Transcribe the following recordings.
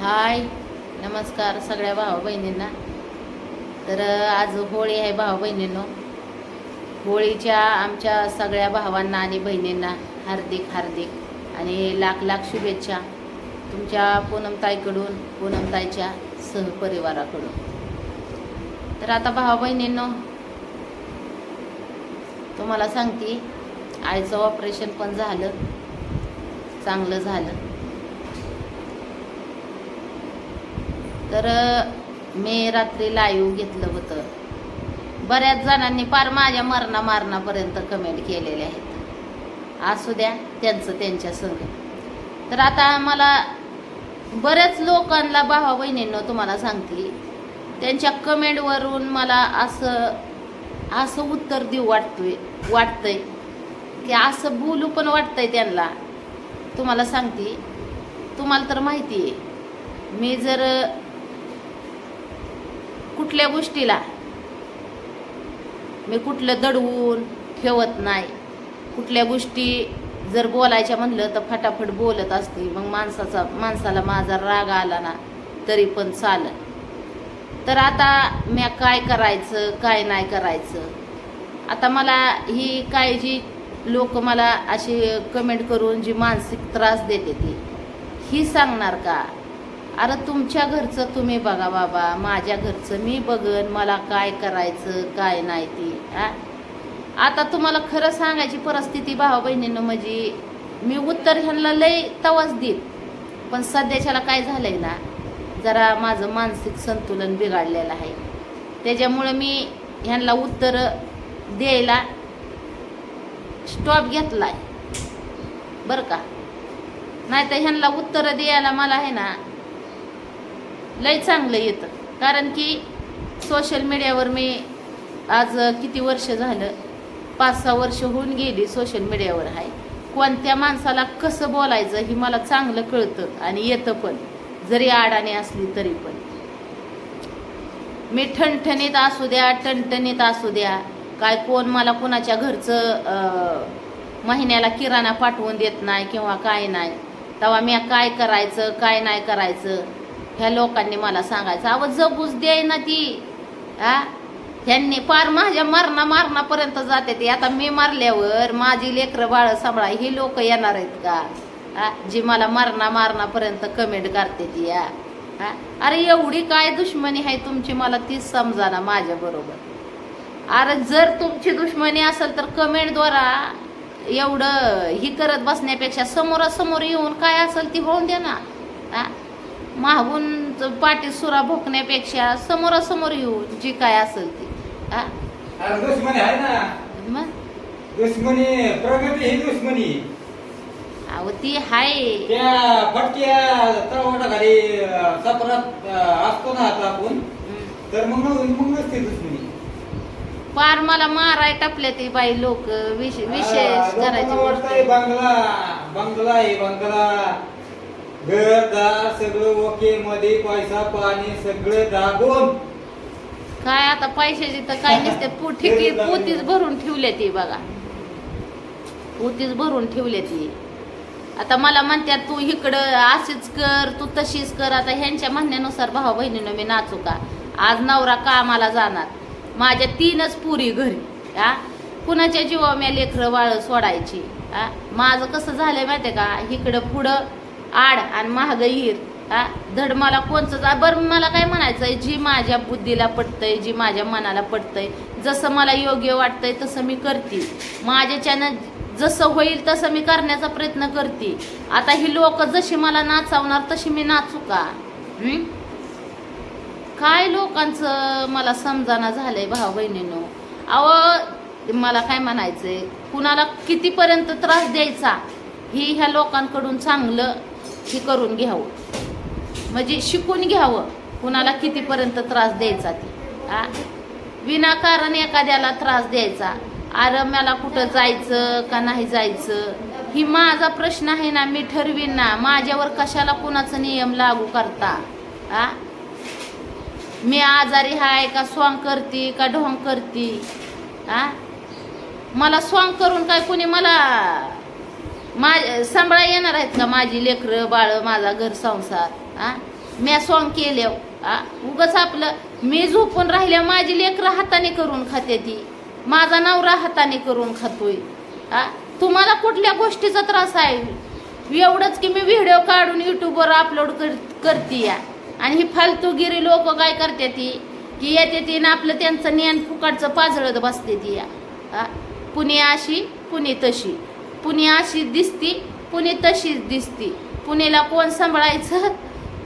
हाय नमस्कार सगळ्या भाऊ बहिणींना. तर आज होळी आहे भाऊ बहिणींनो. होळीच्या आमच्या सगळ्या भावांना आणि बहिणींना हार्दिक हार्दिक आणि लाख लाख शुभेच्छा तुमच्या पूनमताईकडून पूनमताईच्या सहपरिवाराकडून. तर आता भाऊ बहिणींनो तुम्हाला सांगते आईचं ऑपरेशन पण झालं चांगलं झालं. तर मी रात्री लाईव्ह घेतलं होतं. बऱ्याच जणांनी फार माझ्या मरणा मारणापर्यंत कमेंट केलेल्या आहेत. असू द्या त्यांचं त्यांच्या संग. तर आता मला बऱ्याच लोकांना भावा बहिणींनं तुम्हाला सांगते त्यांच्या कमेंटवरून मला असं असं उत्तर देऊ वाटतोय वाटतंय. की असं बोलू पण वाटतंय त्यांना. तुम्हाला सांगते तुम्हाला तर माहिती आहे मी जर कुठल्या गोष्टीला? मी कुठलं दडवून ठेवत नाही. कुठल्या गोष्टी जर बोलायच्या म्हणलं तर फटाफट बोलत असते. मग माणसाचा माणसाला माझा राग आला ना तरी पण चालत तर आता म्या काय करायचं काय नाही करायचं? आता मला ही काय जी लोक मला अशी कमेंट करून जी मानसिक त्रास देते ती ही सांगणार का? अरे तुमच्या घरचं तुम्ही बघा बाबा माझ्या घरचं मी बघन मला काय करायचं काय नाही ती आ? आता तुम्हाला खरं सांगायची परिस्थिती भावा बहिणीनं म्हणजे मी उत्तर ह्यांना लय तवाच देत पण सध्याच्याला काय झालंय ना जरा माझं मानसिक संतुलन बिघडलेलं आहे. त्याच्यामुळं मी ह्यांना उत्तर द्यायला स्टॉप घेतलाय. बरं का? नाही तर ह्यांना उत्तरं द्यायला मला आहे ना लय चांगलं येतं. कारण की सोशल मीडियावर मी आज किती वर्ष झालं? पाच सहा वर्ष होऊन गेली सोशल मीडियावर आहे. कोणत्या माणसाला कसं बोलायचं हे मला चांगलं कळतं आणि येतं पण. जरी आडाने असली तरी पण. मी ठणठणीत असू द्या टणटणीत असू द्या काय कोण मला कोणाच्या घरचं महिन्याला किराणा पाठवून देत नाही किंवा काय नाही. तेव्हा मी काय करायचं काय नाही करायचं? ह्या लोकांनी मला सांगायचं अव जगूच द्याय ना ती. हा? ह्यांनी पार माझ्या मरणा मारणापर्यंत जाते ते. आता मी मारल्यावर माझी लेकरं बाळ सांभाळा ही लोक येणार आहेत का? हा? जी मला मरणा मारणापर्यंत कमेंट करते ती या हा? अरे एवढी काय दुश्मनी आहे तुमची? मला तीच समजाना माझ्या बरोबर. अरे जर तुमची दुश्मनी असेल तर कमेंटद्वारा एवढं ही करत बसण्यापेक्षा समोरासमोर येऊन काय असेल ती होऊन दे ना. मागून पाठी सुरा भोकण्यापेक्षा समोरासमोर येऊन जी काय असेल ती. हा? ही अहो ती हाय. त्या फटक्या तळवाटाखाली सपरात असतो ना आता आपण. हम्म. तर मग मग नसते दुश्मनी. पार मला माराय टापले ते बाई लोक विशेष करायची. बंगला बंगला आहे बंगला. घरदार सगळं ओके मध्ये पैसा पाणी सगळं दाबून काय आता पैशाची तर काय नसते. पोठी पोतीच भरून ठेवले ती बघा. पोतीच भरून ठेवले ती. आता मला म्हणतात तू इकडं अशीच कर तू तशीच कर. आता ह्यांच्या म्हणण्यानुसार भाऊ बहिणीनं मी नाचू का? आज नवरा कामाला जाणार. माझ्या तीनच पुरी घरी. हा? कुणाच्या जीवा मी लेकरं वाळ सोडायची? हा? माझं कसं झालंय माहितीये का? इकडं पुढं आड आणि महागहीर. हा धड मला कोणचं बरं मला काय म्हणायचंय? जी माझ्या बुद्धीला पटतंय जी माझ्या मनाला पटतंय जसं मला योग्य वाटतंय तसं मी करते. माझ्याच्यानं जसं होईल तसं मी करण्याचा प्रयत्न करते. आता ही लोक जशी मला नाचवणार तशी मी नाचू का? काय लोकांचं मला समजाना झालंय भाऊ बहिणीनो? अहो मला काय म्हणायचंय? कुणाला कितीपर्यंत त्रास द्यायचा? ही ह्या लोकांकडून चांगलं हे करून घ्यावं. म्हणजे शिकून घ्यावं. कुणाला कितीपर्यंत त्रास द्यायचा ते. आ? विनाकारण एखाद्याला त्रास द्यायचा. अरे मला कुठं जायचं का नाही जायचं? ही माझा प्रश्न आहे ना मी ठरवीन ना. माझ्यावर कशाला कुणाचा नियम लागू करता? आ? मी आजारी हाय का स्वांग करते का ढोंग करते? आ? मला स्वांग करून काय कोणी मला मा सांभाळा येणार आहेत का माझी लेकरं बाळ माझा घर संसार? हा म्या सॉंग केल्या उगच आपलं मी झोपून राहिल्या माझी लेकरं हाताने करून खाते ती. माझा नवरा हाताने करून खातोय. आ? तुम्हाला कुठल्या गोष्टीचा त्रास आहे? एवढंच की मी व्हिडिओ काढून युट्यूबवर अपलोड कर करते या. आणि ही फालतूगिरी लोक काय करते ती? की येते ती ना आपलं त्यांचं ज्ञान फुकाटचं पाजळत बसते ती या. पुणे अशी पुणे तशी. पुणे अशी दिसती पुणे तशीच दिसती. पुणेला कोण सांभाळायचं?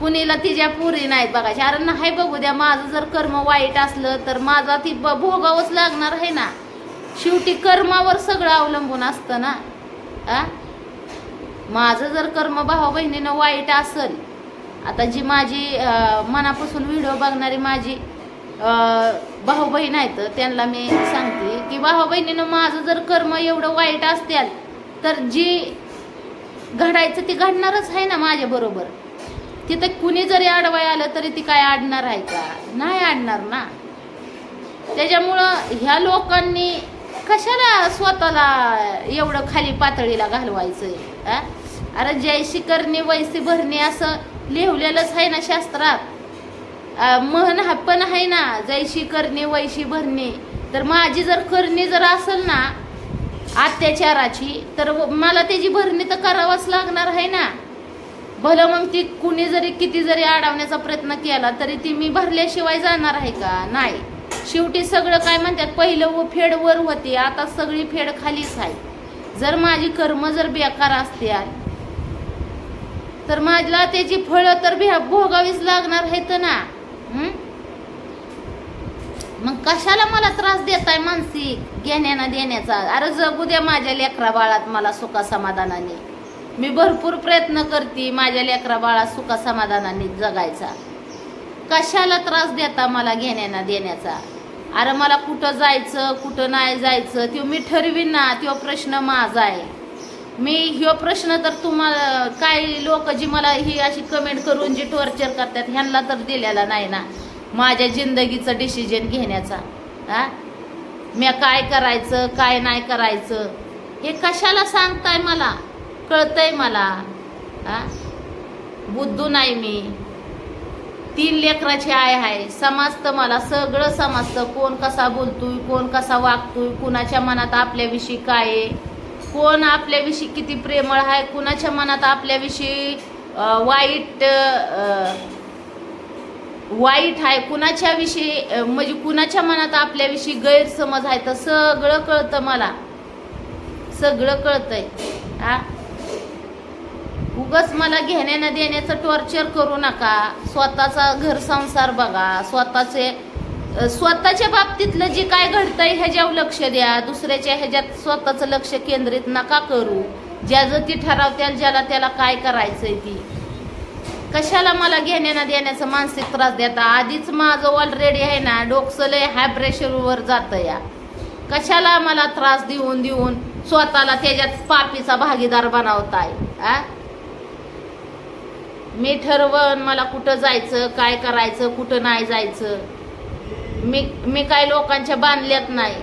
पुणेला तिच्या पुरी नाहीत बघायची. अरे नाही बघू द्या माझं जर कर्म वाईट असलं तर माझा ती ब- भोगावंच लागणार आहे ना? शेवटी कर्मावर सगळं अवलंबून असतं ना? आ? माझं जर कर्म भाऊ बहिणीनं वाईट असल आता जी माझी मनापासून व्हिडिओ बघणारी माझी भाऊ बहीण आहेत त्यांना मी सांगते की भाऊ बहिणीनं माझं जर कर्म एवढं वाईट असत्याल तर जी घडायचं ते घडणारच आहे ना माझ्या बरोबर. तिथं कुणी जरी आडवाय आलं तरी ती काय आडणार आहे का? नाही आडणार ना. त्याच्यामुळं ह्या लोकांनी कशाला स्वतःला एवढं खाली पातळीला घालवायचंय आहे अरे जयशी करणे वैसी भरणे असं लिहिलेलंच आहे ना शास्त्रात. म्हण हा पण आहे ना जैशी करणे वैशी भरणे. तर माझी जर करणी जर असेल ना अत्याचाराची. तर व- मला त्याची भरणी तर करावाच लागणार आहे ना. भलं मग ती कुणी जरी किती जरी अडवण्याचा प्रयत्न केला तरी ती मी भरल्याशिवाय जाणार आहे का? नाही. शेवटी सगळं काय म्हणतात पहिलं व फेड वर होती आता सगळी फेड खालीच आहे. जर माझी कर्म जर बेकार असत्याल तर माझ्या त्याची फळं तर भे- भोगावीच लागणार आहेत ना. मग कशाला मला त्रास देताय मानसिक घेण्याना देण्याचा. अरे जगू द्या माझ्या लेकरा बाळात मला सुखा समाधानाने मी भरपूर प्रयत्न करते माझ्या लेकरा बाळात सुखा समाधानाने जगायचा. कशाला त्रास देता मला घेण्याना देण्याचा? अरे मला कुठं जायचं कुठं नाही जायचं तो मी ठरवीन ना तो प्रश्न माझा आहे. मी ह्यो प्रश्न तर तुम्हाला काही लोक जी मला ही अशी कमेंट करून जी टॉर्चर करतात ह्यांना तर दिलेला नाही ना. माझ्या जिंदगीचं डिसिजन घेण्याचा. हा? मी काय करायचं काय नाही करायचं? हे कशाला सांगताय मला? कळतंय मला. हा? बुद्धू नाही मी. तीन लेकराची आय आहे. समजतं मला. सगळं समजतं. कोण कसा बोलतोय कोण कसा वागतोय कुणाच्या मनात आपल्याविषयी काय आहे? कोण आपल्याविषयी किती प्रेमळ आहे? कुणाच्या मनात आपल्याविषयी वाईट वाईट आहे कुणाच्याविषयी म्हणजे कुणाच्या मनात आपल्याविषयी गैरसमज आहे तर सगळं कळतं मला. सगळं कळतंय. हा? उगच मला घेण्यानं देण्याचं टॉर्चर करू नका. स्वतःचा घर संसार बघा. स्वतःचे स्वतःच्या बाबतीतलं जे काय घडतंय ह्याच्यावर लक्ष द्या. दुसऱ्याच्या ह्याच्यात स्वतःचं लक्ष केंद्रित नका करू. ज्याचं ती ठरावत्याल ज्याला त्याला काय करायचंय ती. कशाला मला घेण्यानं देण्याचा मानसिक त्रास देता? आधीच माझं ऑलरेडी आहे ना डोकसं लय हाय प्रेशरवर जातं या. कशाला मला त्रास देऊन देऊन स्वतःला त्याच्यात पापीचा भागीदार बनवताय आ? मी ठरवण मला कुठं जायचं काय करायचं कुठं नाही जायचं. मी मी काय लोकांच्या बांधल्यात नाही.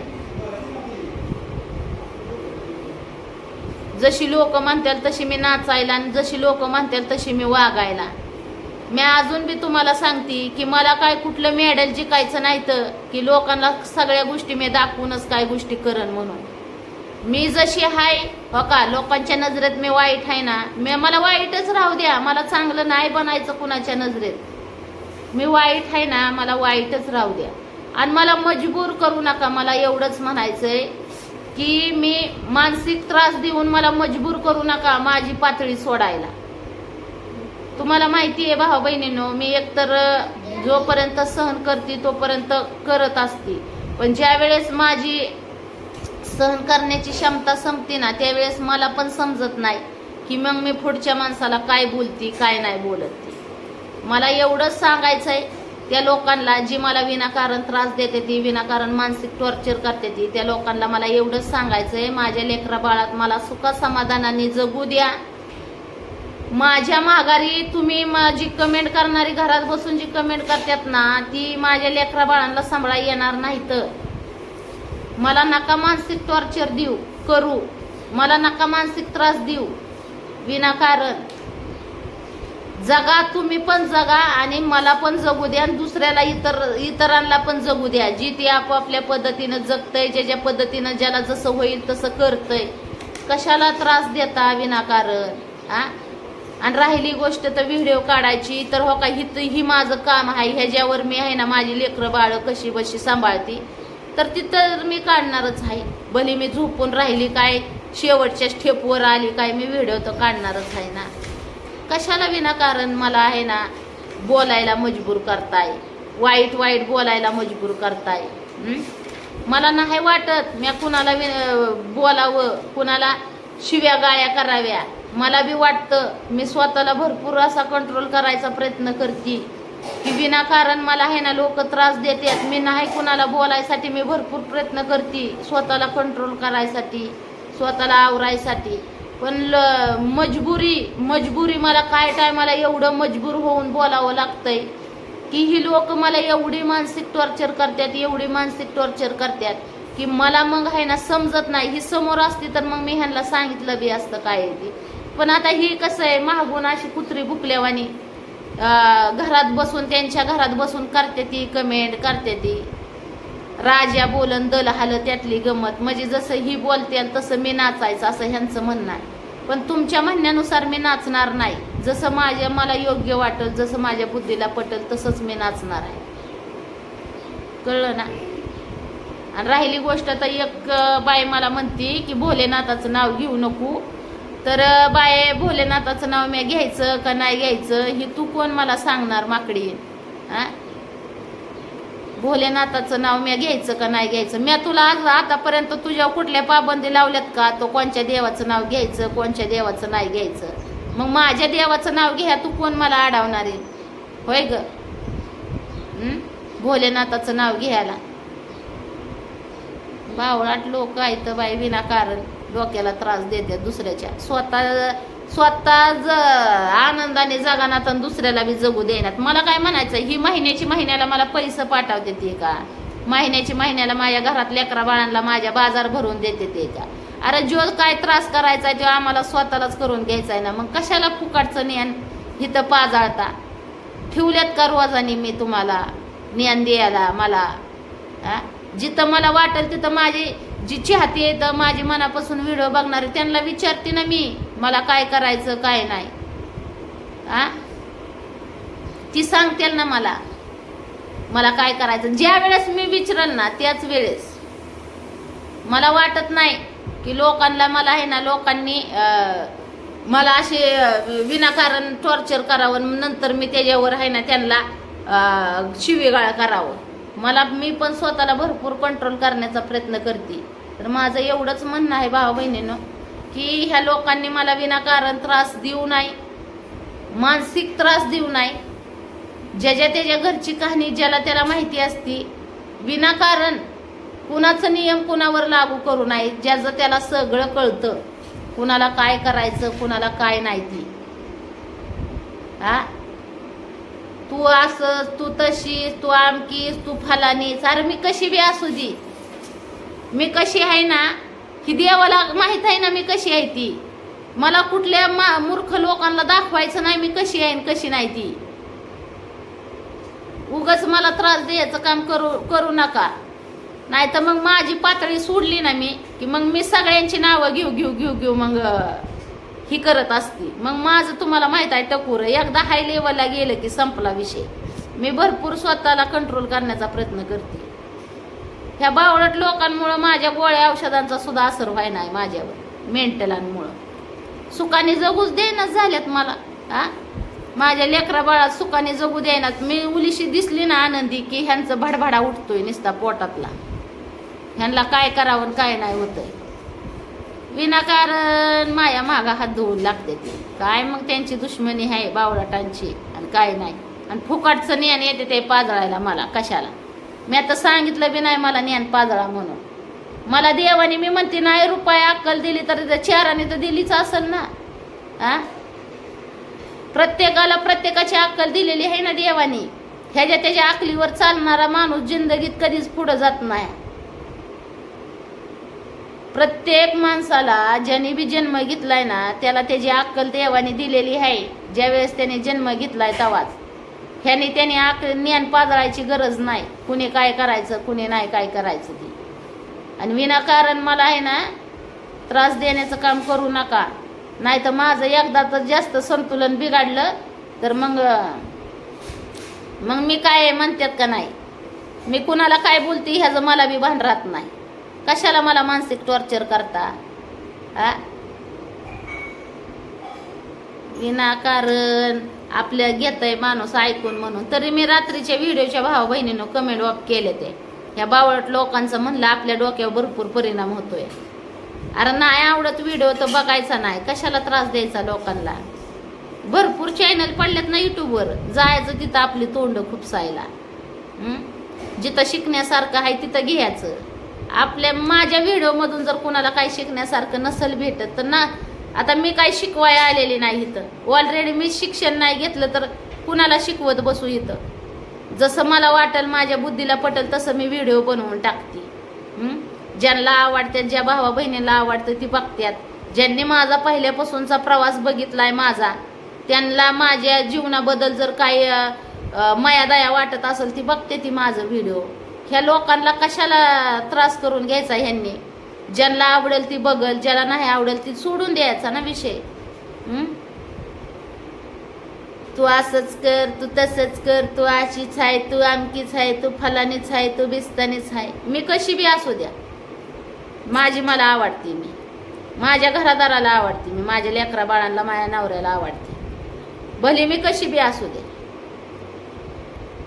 जशी लोक म्हणतील तशी मी नाचायला आणि जशी लोक म्हणतील तशी मी वागायला. मी अजून बी तुम्हाला सांगते की मला काय कुठलं मेडल जिकायचं नाही तर की लोकांना सगळ्या गोष्टी मी दाखवूनच काय गोष्टी करन म्हणून. मी जशी आहे हो का लोकांच्या नजरेत मी वाईट आहे ना मी मला वाईटच राहू द्या मला चांगलं नाही बनायचं कुणाच्या नजरेत. मी वाईट आहे ना मला वाईटच राहू द्या. आणि मला मजबूर करू नका मला एवढंच म्हणायचंय की मी मानसिक त्रास देऊन मला मजबूर करू नका माझी पातळी सोडायला. तुम्हाला माहिती आहे भाऊ बहिणींनो मी एकतर जोपर्यंत सहन करते तोपर्यंत करत असते. पण ज्या वेळेस माझी सहन करण्याची क्षमता संपते ना त्यावेळेस मला पण समजत नाही की मग मी पुढच्या माणसाला काय बोलती काय नाही बोलत ती. मला एवढंच सांगायचं आहे त्या लोकांना जी मला विनाकारण त्रास देते ती विनाकारण मानसिक टॉर्चर करते ती त्या लोकांना मला एवढंच सांगायचं आहे माझ्या लेकरा बाळात मला सुख समाधानाने जगू द्या माझ्या माघारी तुम्ही माझी कमेंट करणारी घरात बसून जी कमेंट करतात ना ती माझ्या लेकरा बाळांना सांभाळा येणार नाही तर मला नका मानसिक टॉर्चर देऊ करू. मला नका मानसिक त्रास देऊ. विनाकारण. जगा तुम्ही पण जगा आणि मला पण जगू द्या आणि दुसऱ्याला इतर इतरांना पण जगू द्या. जी ती आपापल्या पद्धतीनं जगतय ज्या ज्या पद्धतीनं ज्याला जसं होईल तसं करतय. कशाला त्रास देता विनाकारण? हा आणि राहिली गोष्ट तर व्हिडिओ काढायची. तर हो का ही ही माझं काम आहे. ह्याच्यावर मी आहे ना माझी लेकरं बाळ कशी बशी सांभाळती. तर तिथं मी काढणारच आहे. भले मी झोपून राहिली काय शेवटच्या स्टेपवर आली काय मी व्हिडिओ तर काढणारच आहे ना. कशाला विनाकारण मला आहे ना बोलायला मजबूर करताय. वाईट वाईट बोलायला मजबूर करताय. मला नाही वाटत मी कुणाला बोलावं. कुणाला शिव्या गाळ्या कराव्या. मला बी वाटतं मी स्वतःला भरपूर असा कंट्रोल करायचा प्रयत्न करते. की विनाकारण मला आहे ना लोक त्रास देतात मी नाही कुणाला बोलायसाठी मी भरपूर प्रयत्न करते स्वतःला कंट्रोल करायसाठी स्वतःला आवरायसाठी. पण ल- मजबुरी मजबुरी मला काय टायमाला एवढं मजबूर होऊन बोलावं लागतंय? की ही लोक मला एवढी मानसिक टॉर्चर करतात एवढी मानसिक टॉर्चर करतात की मला मग आहे ना समजत नाही. ही समोर असती तर मग मी ह्यांना सांगितलं बी असतं काय ते. पण आता ही कसं आहे महागून अशी कुत्री बुकल्यावानी घरात बसून त्यांच्या घरात बसून करते ती कमेंट करते ती. राजा बोलन दल हाल त्यातली गमत. म्हणजे जसं ही बोलते आणि तसं मी नाचायचं असं ह्यांचं म्हणणं आहे. पण तुमच्या म्हणण्यानुसार मी नाचणार नाही. जसं माझ्या मला योग्य वाटल जसं माझ्या बुद्धीला पटेल तसंच मी नाचणार आहे. कळलं ना? आणि राहिली गोष्ट तर एक बाई मला म्हणते की भोलेनाथाचं नाव घेऊ नको. तर बाय भोलेनाथाचं नाव मी घ्यायचं का नाही घ्यायचं ही तू कोण मला सांगणार माकडी? हा भोलेनाथाचं नाव मी घ्यायचं का नाही घ्यायचं? मी तुला आज आतापर्यंत तुझ्या कुठल्या पाबंदी लावल्यात का? तो कोणच्या देवाचं नाव घ्यायचं कोणच्या देवाचं नाही घ्यायचं? मग माझ्या देवाचं नाव घ्या तू कोण मला अडवणार आहे? होय ग? भोलेनाथाचं नाव घ्यायला. बावळाट लोक आहेत बाई विनाकारण. डोक्याला त्रास देतात दुसऱ्याच्या. स्वतः स्वतः ज आनंदाने जगानात आणि दुसऱ्याला बी जगू देण्यात. मला काय म्हणायचं ही महिन्याची महिन्याला मला पैसे पाठवते ते का? महिन्याची महिन्याला माझ्या घरात लेकरा बाळांना माझ्या बाजार भरून देते ते का? अरे जो काय त्रास करायचा आहे तो आम्हाला स्वतःलाच करून घ्यायचा आहे ना. मग कशाला फुकाटचं ज्ञान इथं पाजाळता? ठेवल्यात का रोजानी मी तुम्हाला ज्ञान द्यायला मला? जिथं मला वाटेल तिथं माझी जी चाहती आहे तर माझी मनापासून व्हिडिओ बघणारे त्यांना विचारते ना मी मला काय करायचं काय नाही. हा ती सांगतील ना मला मला काय करायचं. ज्या वेळेस मी विचारल ना त्याच वेळेस. मला वाटत नाही की लोकांना मला आहे ना लोकांनी मला असे विनाकारण टॉर्चर करावं नंतर मी त्याच्यावर आहे ना त्यांना शिवीगाळ करावं. मला मी पण स्वतःला भरपूर कंट्रोल करण्याचा प्रयत्न करते. तर माझं एवढंच म्हणणं आहे भावा बहिणीनं की ह्या लोकांनी मला विनाकारण त्रास देऊ नाही मानसिक त्रास देऊ नाही ज्याच्या त्याच्या घरची कहाणी ज्याला त्याला माहिती असती विनाकारण कुणाचं नियम कुणावर लागू करू नये ज्याचं त्याला सगळं कळतं. कुणाला काय करायचं कुणाला काय नाही ती. हा तू असं तू तशीस तू आमकीस तू फलानीस. अरे मी कशी बी असू दी. मी कशी आहे ना ही देवाला माहीत आहे ना मी कशी आहे ती. मला कुठल्या मा- मूर्ख लोकांना दाखवायचं नाही मी कशी आहे कशी नाही ती. उगाच मला त्रास द्यायचं काम करू करू नका. नाही तर मग माझी पातळी सोडली ना मी की मग मी सगळ्यांची नावं घेऊ घेऊ घेऊ घेऊ मग. ही करत असते. मग माझं तुम्हाला माहीत आहे टकूर एकदा हाय लेवलला गेलं की संपला विषय. मी भरपूर स्वतःला कंट्रोल करण्याचा प्रयत्न करते. ह्या बावळट लोकांमुळं माझ्या गोळ्या औषधांचा सुद्धा असर व्हाय नाही माझ्यावर मेंटलांमुळं. सुखाने जगूच देणंच झाल्यात मला हा माझ्या लेकरा बाळात सुखाने जगू देण्यात मी उलीशी दिसली ना आनंदी की ह्यांचं भडभडा उठतोय नुसता पोटातला. ह्यांना काय करावं आणि काय नाही होतंय. विनाकारण माया मागा हात धुवून लागते ते. काय मग त्यांची दुश्मनी आहे बावळाटांची आणि काय नाही. आणि फुकाटचं ज्ञान येते ते पाजळायला मला कशाला? मी आता सांगितलं बी नाही मला ज्ञान पाजळा म्हणून. मला देवाने मी म्हणते नाही रुपये अक्कल दिली तर त्या चाराने तर दिलीच असेल ना. आ? प्रत्येकाला प्रत्येकाची अक्कल दिलेली आहे ना देवाने. ह्याच्या त्याच्या अकलीवर चालणारा माणूस जिंदगीत कधीच पुढं जात नाही. प्रत्येक माणसाला ज्याने बी जन्म घेतलाय ना त्याला त्याची अक्कल देवाने दिलेली आहे. ज्यावेळेस त्याने जन्म घेतलाय तवाच. ह्याने त्याने अक्कल ज्ञान पाजळायची गरज नाही. कुणी काय करायचं कुणी नाही काय करायचं ते. आणि विनाकारण मला आहे ना त्रास देण्याचं काम करू नका. नाही तर माझं एकदा तर जास्त संतुलन बिघडलं तर मग मग मी काय म्हणतात का नाही? मी कुणाला काय बोलते ह्याचं मला बी भान राहत नाही. कशाला मला मानसिक टॉर्चर करता? आ विनाकारण आपल्या घेतय माणूस ऐकून म्हणून. तरी मी रात्रीच्या व्हिडिओच्या भावा बहिणीनं कमेंट ऑफ केले ते. ह्या बावळट लोकांचं म्हणलं आपल्या डोक्यावर भरपूर परिणाम होतोय. अरे नाही आवडत व्हिडिओ तर बघायचा नाही. कशाला त्रास द्यायचा लोकांना? भरपूर चॅनल पडलेत ना युट्यूबवर जायचं तिथं आपली तोंड खुपसायला. जिथं शिकण्यासारखं आहे तिथं घ्यायचं. आपल्या माझ्या व्हिडिओमधून जर कोणाला काही शिकण्यासारखं नसेल भेटत तर ना आता मी काही शिकवाय आलेली नाही इथं. ऑलरेडी मी शिक्षण नाही घेतलं तर कुणाला शिकवत बसू इथं? जसं मला वाटेल माझ्या बुद्धीला पटेल तसं मी व्हिडिओ बनवून टाकते. ज्यांना आवडतात ज्या भावा बहिणीला आवडतं ती बघतात ज्यांनी माझा पहिल्यापासूनचा प्रवास बघितलाय माझा त्यांना माझ्या जीवनाबद्दल जर काही मयादया वाटत असेल ती बघते ती माझं व्हिडिओ ह्या लोकांना कशाला त्रास करून घ्यायचा ह्यांनी? ज्यांना आवडेल ती बघल ज्याला नाही आवडेल ती सोडून द्यायचा ना विषय? तू असंच कर तू तसंच कर तू अशीच आहे तू आमकीच आहे तू फलानीच आहे तू बिस्तानीच आहे. मी कशी बी असू द्या. माझी मला आवडते मी. माझ्या घरादाराला आवडते मी. माझ्या लेकरा बाळांना माझ्या नवऱ्याला आवडते. भले मी कशी बी असू दे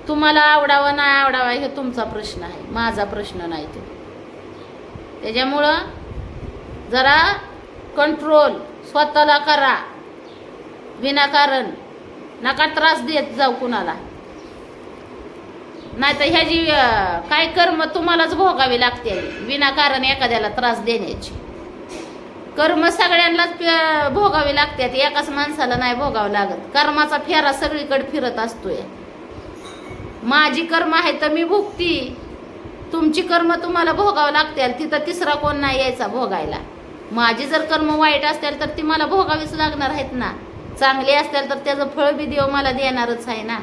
तुम्हाला आवडावं नाही आवडावा हे तुमचा प्रश्न आहे. माझा प्रश्न नाही तो. त्याच्यामुळं जरा कंट्रोल स्वतःला करा. विनाकारण. नका त्रास देत जाऊ कुणाला. नाही तर ह्याची काय कर्म तुम्हालाच भोगावी लागते. विनाकारण एखाद्याला त्रास देण्याची. कर्म सगळ्यांनाच प- भोगावी लागतात एकाच माणसाला नाही भोगावं लागत. कर्माचा फेरा सगळीकडे फिरत असतोय. माझी कर्म आहे तर मी भुगती. तुमची कर्म तुम्हाला भोगावं लागतील तिथं तिसरा कोण नाही यायचा भोगायला. माझी जर कर्म वाईट असतील तर ती मला भोगावीच लागणार आहेत ना. चांगली असतील तर त्याचं फळ बी देव मला देणारच आहे ना.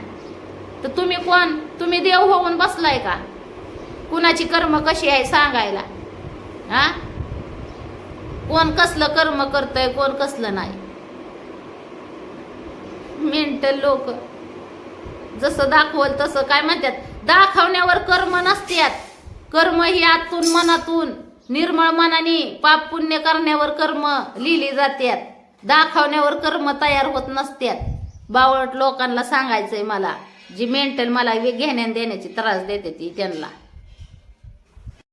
तर तुम्ही कोण? तुम्ही देव होऊन बसलाय का? कुणाची कर्म कशी आहे सांगायला? हा? कोण कसलं कर्म करतंय कोण कसलं नाही? मेंटल लोक. जसं दाखवल तसं काय म्हणतात? दाखवण्यावर कर्म नसत्यात कर्म ही आतून मनातून निर्मळ मनाने पाप पुण्य करण्यावर कर्म लिहिली जातात. दाखवण्यावर कर्म तयार होत नसत्यात बावळट लोकांना सांगायचंय मला जी मेंटल मला घेण्या देण्याची त्रास देते ती त्यांना.